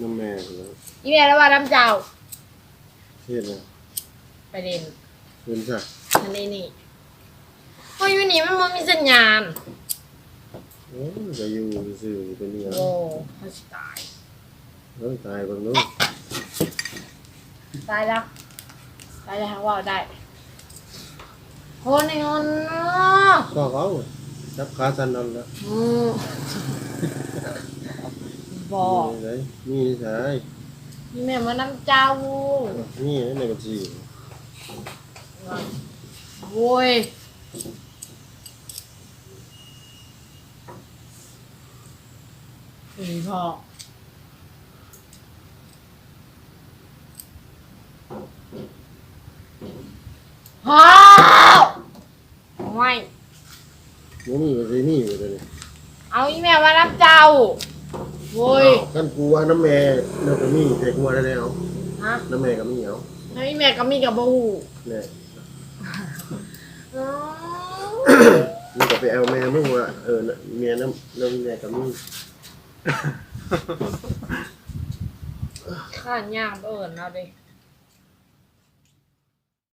น้ำแม่แล้วอีแม่แล้วว่าน้ำเจ้าเฮ็ดนะไปเด่นเพิ่นซะอันนี้นี่โอ้ยวันนี้มันบ่มีสัญญาณโอ้ยก็อยู่ซื่อๆเป็นเนี่ยโอ้เขาสิตาย เฮ้ยตายเบิ่งนู้นตายแล้วตายแล้วว่าได้โอ้ในงอนเนาะก็เขาจับขาสั่นนั่นละอืม บอกมีไหนมีสายนี่แม่มาน้ำเจ้านี่ในบัญชีโว้ยอีพ่อพ่อไม่บ่มีบัญชีมีอยู่ตัวนี้เอาอีแม่มารับเจ้า โว้ยอ้าวกันกูว่าน้ำแม่แล้วก็มีแต่กูว่าได้แล้วฮะน้ำแม่ก็มีเอาแล้วอีแม่ก็มีกับบูเนี่ยอ๋อมึงก็ไปเอาแม่มึงว่าเออน่ะเมียน้ำน้ำแม่ก็มีข้านย่างเอิญเอาดิ